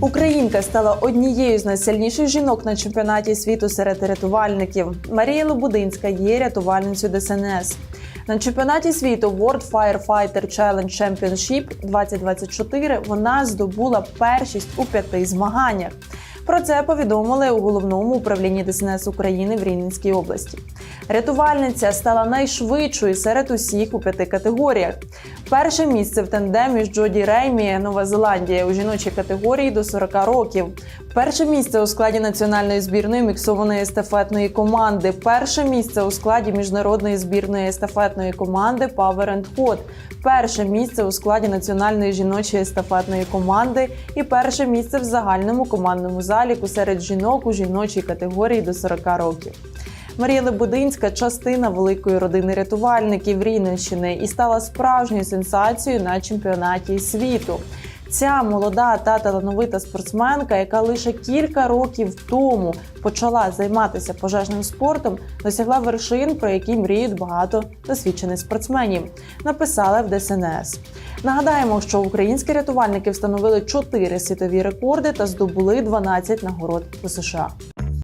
Українка стала однією з найсильніших жінок на чемпіонаті світу серед рятувальників. Марія Лобудинська є рятувальницею ДСНС. На чемпіонаті світу World Firefighter Challenge Championship 2024 вона здобула першість у п'яти змаганнях. Про це повідомили у головному управлінні ДСНС України в Рівненській області. Рятувальниця стала найшвидшою серед усіх у п'яти категоріях. Перше місце в тандемі з Джоді Реймі, Нова Зеландія у жіночій категорії до 40 років. Перше місце у складі національної збірної міксованої естафетної команди. Перше місце у складі міжнародної збірної естафетної команди Power and Hot. Перше місце у складі національної жіночої естафетної команди і перше місце в загальному командному заліку серед жінок у жіночій категорії до 40 років. Марія Лебудинська частина великої родини рятувальників Рівненщини і стала справжньою сенсацією на чемпіонаті світу. Ця молода та талановита спортсменка, яка лише кілька років тому почала займатися пожежним спортом, досягла вершин, про які мріють багато досвідчених спортсменів. Написали в ДСНС. Нагадаємо, що українські рятувальники встановили 4 світові рекорди та здобули 12 нагород у США.